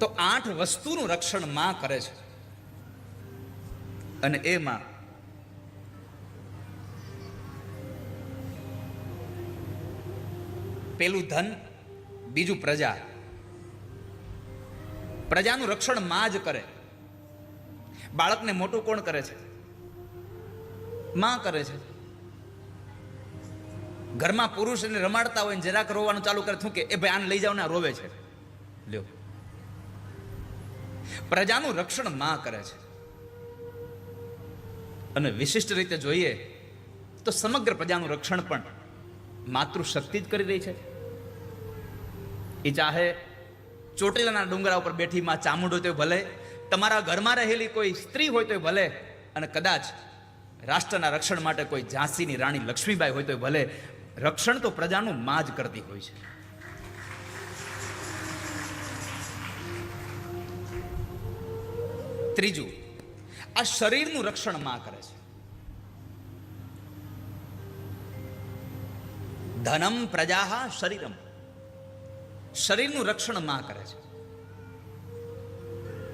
તો આઠ વસ્તુનું રક્ષણમાં કરે છે. અને એમાં પેલું ધન, બીજું પ્રજા. પ્રજાનું રક્ષણમાં જ કરે. બાળકને મોટું કોણ કરે છે? માં કરે છે. ઘરમાં પુરુષને રમાડતા હોય જરાક રોવાનું ચાલુ કરે શું કે, એ ભાઈ આને લઈ જાવ ને રોવે છે. પ્રજાનું રક્ષણમાં કરે છે. અને વિશિષ્ટ રીતે જોઈએ તો સમગ્ર પ્રજાનું રક્ષણ પણ માતૃશક્તિ જ કરી રહી છે. એ ચાહે ચોટીલાના ડુંગરા ઉપર બેઠી માં ચામુંડ હોય તો ભલે, તમારા ઘરમાં રહેલી કોઈ સ્ત્રી હોય તો ભલે, અને કદાચ રાષ્ટ્રના રક્ષણ માટે કોઈ ઝાંસીની રાણી લક્ષ્મીબાઈ હોય તો ભલે, રક્ષણ તો પ્રજાનું માં જ કરતી હોય છે. ત્રીજું, આ શરીરનું રક્ષણમાં કરે છે. ધનમ પ્રજાહા શરીરમ. શરીરનું રક્ષણમાં કરે છે.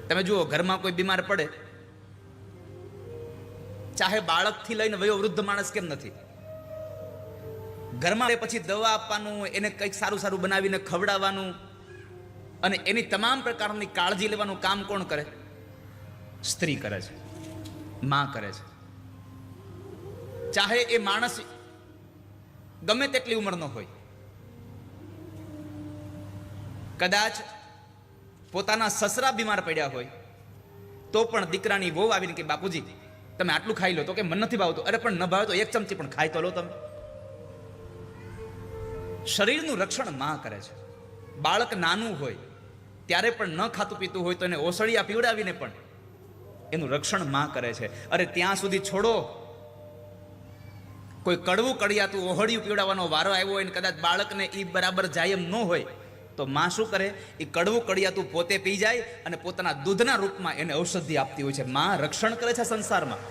તમે જુઓ, ઘરમાં કોઈ બીમાર પડે, ચાહે બાળકથી લઈને વયો વૃદ્ધ માણસ કેમ નથી? ઘરમાં પછી દવા આપવાનું, એને કંઈક સારું સારું બનાવીને ખવડાવવાનું, અને એની તમામ પ્રકારની કાળજી લેવાનું કામ કોણ કરે? સ્ત્રી કરે છે, માં કરે છે. ચાહે એ માણસ ગમે તેટલી ઉંમરનો હોય. કદાચ પોતાના સસરા બીમાર પડ્યા હોય, તો પણ દીકરાની વહુ આવીને કે, બાપુજી, તમે આટલું ખાઈ લો તો કે મન નથી ભાવતું. અરે, પણ ન ભાવે તો એક ચમચી પણ ખાઈ તો લો તમે. શરીરનું રક્ષણમાં કરે છે. બાળક નાનું હોય, ત્યારે પણ ન ખાતું પીતું હોય તો એને ઓસળિયા પીવડાવીને પણ એનું રક્ષણમાં કરે છે. અરે ત્યાં સુધી છોડો. કોઈ કડવું કડિયાતું ઓહળિયું પીવડાવવાનો વારો આવ્યો હોય ને કદાચ બાળકને એ બરાબર જાય એમ ન હોય, તો માં શું કરે? એ કડવું કડિયાતું પોતે પી જાય અને પોતાના દૂધના રૂપમાં એને ઔષધિ આપતી હોય છે. માં રક્ષણ કરે છે સંસારમાં.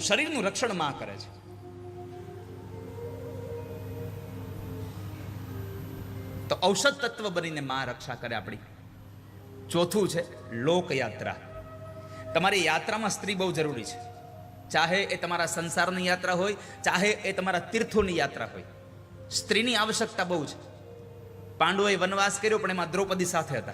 શરીરનું રક્ષણમાં કરે છે. તો ઔષધ તત્વ બનીને માં રક્ષા કરે આપણી. ચોથું છે લોકયાત્રા. તમારી યાત્રામાં સ્ત્રી બહુ જરૂરી છે. ચાહે એ તમારા સંસારની યાત્રા હોય, ચાહે એ તમારા તીર્થોની યાત્રા હોય. સ્ત્રીની આવશ્યકતા બહુ છે. પાંડવોએ વનવાસ કર્યો, પણ એમાં દ્રૌપદી સાથે હતા.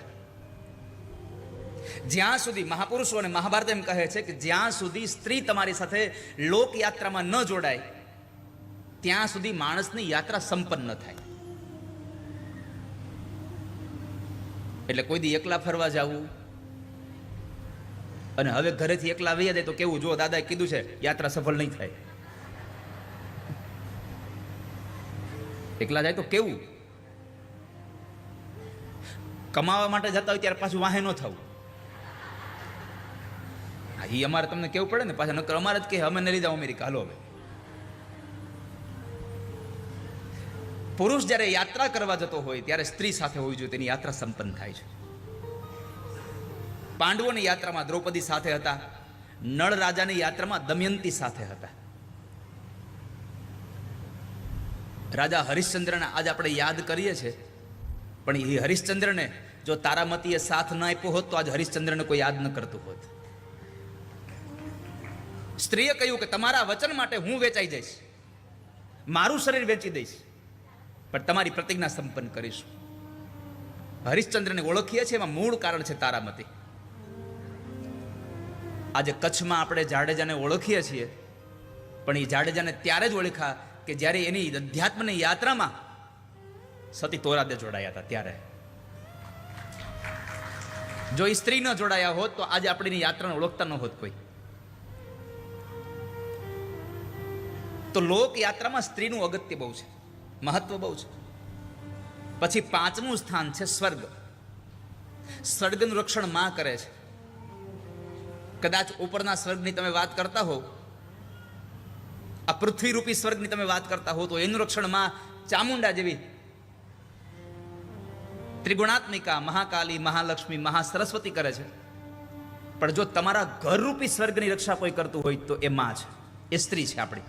જ્યાં સુધી મહાપુરુષો અને મહાભારત એમ કહે છે કે જ્યાં સુધી સ્ત્રી તમારી સાથે લોકયાત્રામાં ન જોડાય, ત્યાં સુધી માણસની યાત્રા સંપન્ન થાય. એટલે કોઈ દી એકલા ફરવા જવું. અને હવે ઘરેથી એકલા વૈયા જાય તો કેવું? જો દાદાએ કીધું છે, યાત્રા સફળ નહીં થાય. એકલા જાય તો કેવું? કમાવા માટે જતા હોય ત્યારે પાછું વાહે ન થવું. હા એ અમારે તમને કેવું પડે ને? પાછા નકર અમારે જ કહે, અમે ન લીધા અમેરિકા. હાલો હવે. પુરુષ જ્યારે યાત્રા કરવા જતો હોય, ત્યારે સ્ત્રી સાથે હોવી જોઈએ, તેની યાત્રા સંપન્ન થાય છે. પાંડવોની યાત્રામાં દ્રૌપદી સાથે હતા, નળ રાજાની યાત્રામાં દમયંતી સાથે હતા. રાજા હરિશ્ચંદ્રને આજ આપણે યાદ કરીએ છીએ, પણ એ હરિશ્ચંદ્રને જો તારામતીએ સાથ ના આપ્યો હોત, તો આજ હરિશ્ચંદ્રને કોઈ યાદ ન કરતું હોત. સ્ત્રીએ કહ્યું કે તમારા વચન માટે હું વેચાઈ જઈશ. મારું શરીર વેચી દઈશ. પણ તમારી પ્રતિજ્ઞા સંપન્ન કરીશું. હરિશ્ચંદ્રને ઓળખીએ છીએ એમાં મૂળ કારણ છે તારામતી. આજે કચ્છમાં આપણે જાડેજાને ઓળખીએ છીએ, પણ એ જાડેજાને ત્યારે જ ઓળખ્યા કે જ્યારે એની અધ્યાત્મની યાત્રામાં સતી તોરાદે જોડાયા હતા ત્યારે. જો એ સ્ત્રી ન જોડાયા હોત તો આજે આપણી યાત્રાને ઓળખતા ન હોત કોઈ. તો લોક યાત્રામાં સ્ત્રીનું અગત્ય બહુ છે. મહત્વ બહુ છે. પછી પાંચમું સ્થાન છે સ્વર્ગ. સ્વર્ગનું રક્ષણમાં કરે છે. કદાચ ઉપરના સ્વર્ગની તમે વાત કરતા હો આ પૃથ્વીરૂપી સ્વર્ગની તમે વાત કરતા હો તો એનું રક્ષણમાં ચામુંડા જેવી ત્રિગુણાત્મિકા મહાકાલી, મહાલક્ષ્મી, મહાસરસ્વતી કરે છે. પણ જો તમારા ઘરરૂપી સ્વર્ગની રક્ષા કોઈ કરતું હોય તો એ માં છે. એ સ્ત્રી છે આપણી.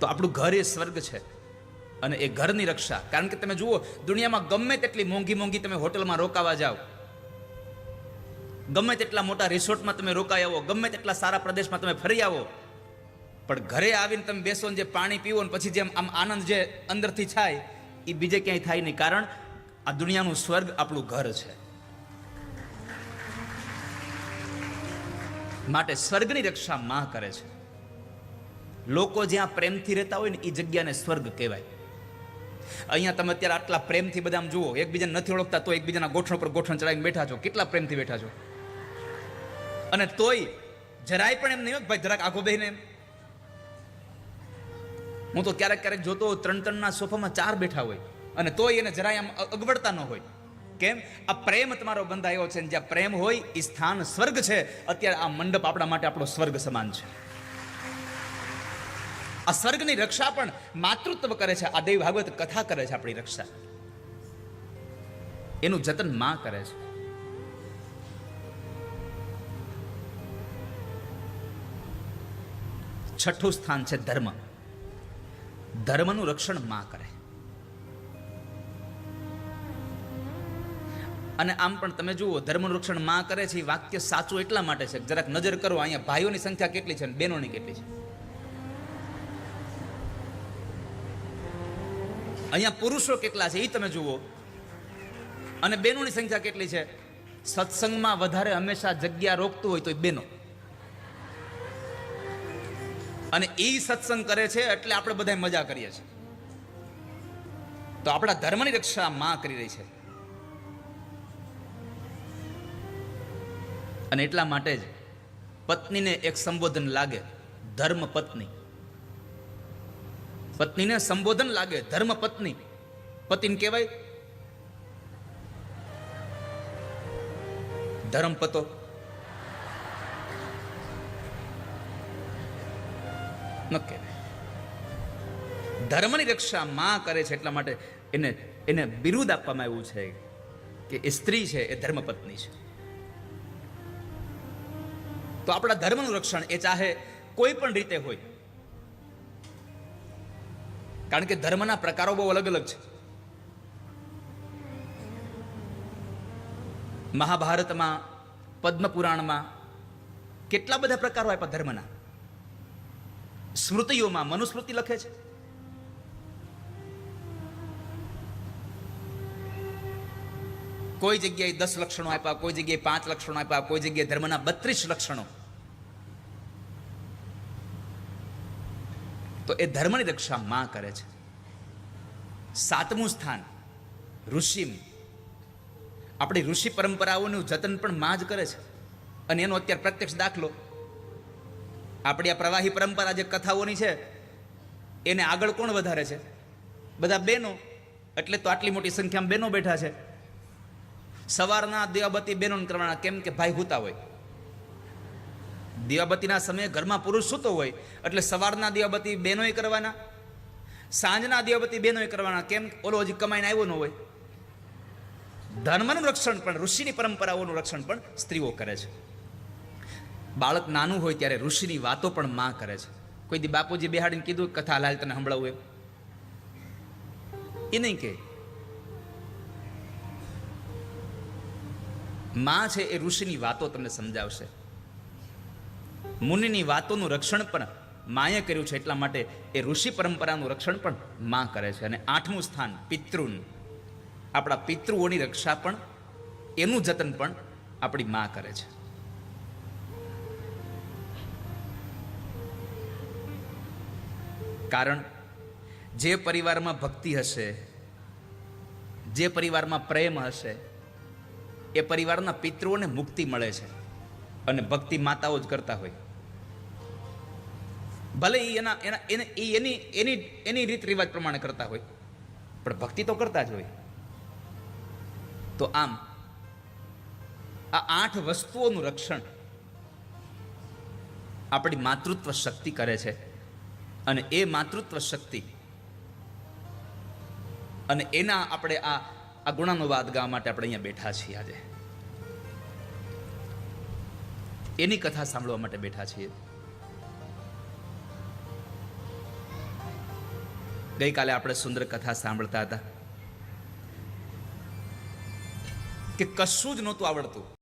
તો આપણું ઘર એ સ્વર્ગ છે અને એ ઘરની રક્ષા. કારણ કે તમે જુઓ, દુનિયામાં ગમે તેટલી મોંઘી મોંઘી તમે હોટલમાં રોકાવા જાઓ, ગમે તેટલા મોટા રિસોર્ટમાં તમે રોકાઈ આવો, ગમે તેટલા સારા પ્રદેશમાં તમે ફરી આવો, પણ ઘરે આવીને તમે બેસો ને જે પાણી પીવો ને પછી જેમ આમ આનંદ જે અંદરથી થાય એ બીજે ક્યાંય થાય નહીં. કારણ આ દુનિયાનું સ્વર્ગ આપણું ઘર છે. માટે સ્વર્ગની રક્ષા માં કરે છે. લોકો જ્યાં પ્રેમથી રહેતા હોય ને એ જગ્યાને સ્વર્ગ કહેવાય. અહીંયા તમે અત્યારે આટલા પ્રેમથી બધા જુઓ, એકબીજાને નથી ઓળખતા તો એકબીજાના ગોઠણ પર ગોઠણ ચડાવીને બેઠા છો. કેટલા પ્રેમથી બેઠા છો? અને તોય જરાય પણ એમ નહીં હોય ભાઈ જરાક આખો બેહીને એમ. હું તો ક્યારેક ક્યારેક જોતો ત્રણ ત્રણના સોફામાં ચાર બેઠા હોય અને તોય એને જરાય આમ અગવડતા ન હોય. કેમ? આ પ્રેમ તમારો બંધાયો છે જ્યાં પ્રેમ હોય એ સ્થાન સ્વર્ગ છે. અત્યારે આ મંડપ આપણા માટે આપણો સ્વર્ગ સમાન છે. આ સ્વર્ગની રક્ષા પણ માતૃત્વ કરે છે. આ દેવી ભાગવત કથા કરે છે આપણી રક્ષા. એનું જતનમાં કરે છે. છઠ્ઠું સ્થાન છે ધર્મ. ધર્મનું રક્ષણમાં કરે. અને આમ પણ તમે જુઓ, ધર્મનું રક્ષણમાં કરે છે. એ વાક્ય સાચું એટલા માટે છે. જરાક નજર કરો, અહીંયા ભાઈઓની સંખ્યા કેટલી છે બહેનોની કેટલી છે? અહીંયા પુરુષો કેટલા છે એ તમે જુઓ. અને બહેનોની સંખ્યા કેટલી છે? સત્સંગમાં વધારે હંમેશા જગ્યા રોકતું હોય તો એ બહેનો અને એ સત્સંગ કરે છે એટલે આપણે બધા મજા કરીએ છીએ. તો આપણા ધર્મની રક્ષા માં કરી રહી છે. અને એટલા માટે જ પત્નીને એક સંબોધન લાગે, ધર્મ પત્ની. પત્નીને સંબોધન લાગે ધર્મ પત્ની પતિને કહેવાય ધર્મ પતો ન કહેવાય ધર્મની રક્ષા માં કરે છે એટલા માટે એને એને બિરુદ આપવામાં આવ્યું છે કે એ સ્ત્રી છે, એ ધર્મપત્ની છે. તો આપણા ધર્મનું રક્ષણ એ ચાહે કોઈ પણ રીતે હોય. કારણ કે ધર્મના પ્રકારો બહુ અલગ અલગ છે. મહાભારતમાં, પદ્મપુરાણમાં કેટલા બધા પ્રકારો આપ્યા ધર્મના? સ્મૃતિઓમાં મનુસ્મૃતિ લખે છે. કોઈ જગ્યાએ દસ લક્ષણો આપ્યા, કોઈ જગ્યાએ પાંચ લક્ષણો આપ્યા, કોઈ જગ્યાએ ધર્મના બત્રીસ લક્ષણો. તો એ ધર્મની રક્ષા માં કરે છે. સાતમું સ્થાન ઋષિમ આપણી ઋષિ પરંપરાઓનું જતન પણ માં જ કરે છે. અને એનો અત્યારે પ્રત્યક્ષ દાખલો. આપણી આ પ્રવાહી પરંપરા જે કથાઓની છે, એને આગળ કોણ વધારે છે? બધા બહેનો, એટલે તો આટલી મોટી સંખ્યામાં બહેનો બેઠા છે. સવારના દેવાબતી બહેનોને કરવાના, કેમ કે ભાઈ હોતા હોય. દિવાબત્તીના સમયે ઘરમાં પુરુષ સૂતો હોય, એટલે સવારના દિવાબત્તી બહેનોએ કરવાના, સાંજના દીવાબત્તી બહેનોએ કરવાના. કેમ? ઓલો હજી કમાઈને આવ્યો ન હોય. ધર્મનું રક્ષણ પણ, ઋષિની પરંપરાઓનું રક્ષણ પણ સ્ત્રીઓ કરે છે. બાળક નાનું હોય ત્યારે ઋષિની વાતો પણ માં કરે છે. કોઈ દી બાપુજી બેહાડીને કીધું, કથા લાલ તને સંભળાવું એમ. એ નહીં કે માં છે એ ઋષિની વાતો તમને સમજાવશે. મુનિની વાતોનું રક્ષણ પણ માએ કર્યું છે, એટલા માટે એ ઋષિ પરંપરાનું રક્ષણ પણ માં કરે છે. અને આઠમું સ્થાન, પિતૃનું. આપણા પિતૃઓની રક્ષા પણ, એનું જતન પણ આપણી માં કરે છે. કારણ, જે પરિવારમાં ભક્તિ હશે, જે પરિવારમાં પ્રેમ હશે, એ પરિવારના પિતૃઓને મુક્તિ મળે છે. અને ભક્તિ માતાઓ જ કરતા હોય. ભલે એના એના એને એ એની એની એની રીત રિવાજ પ્રમાણે કરતા હોય, પણ ભક્તિ તો કરતા જ હોય. તો આમ, આ આઠ વસ્તુઓનું રક્ષણ આપણી માતૃત્વ શક્તિ કરે છે. અને એ માતૃત્વ શક્તિ અને એના આપણે આ આ ગુણાનુવાદ ગાવા માટે આપણે અહીંયા બેઠા છીએ આજે. એની કથા સાંભળવા માટે બેઠા છીએ. ગઈકાલે આપણે સુંદર કથા સાંભળતા હતા કે કશું જ નહોતું આવડતું.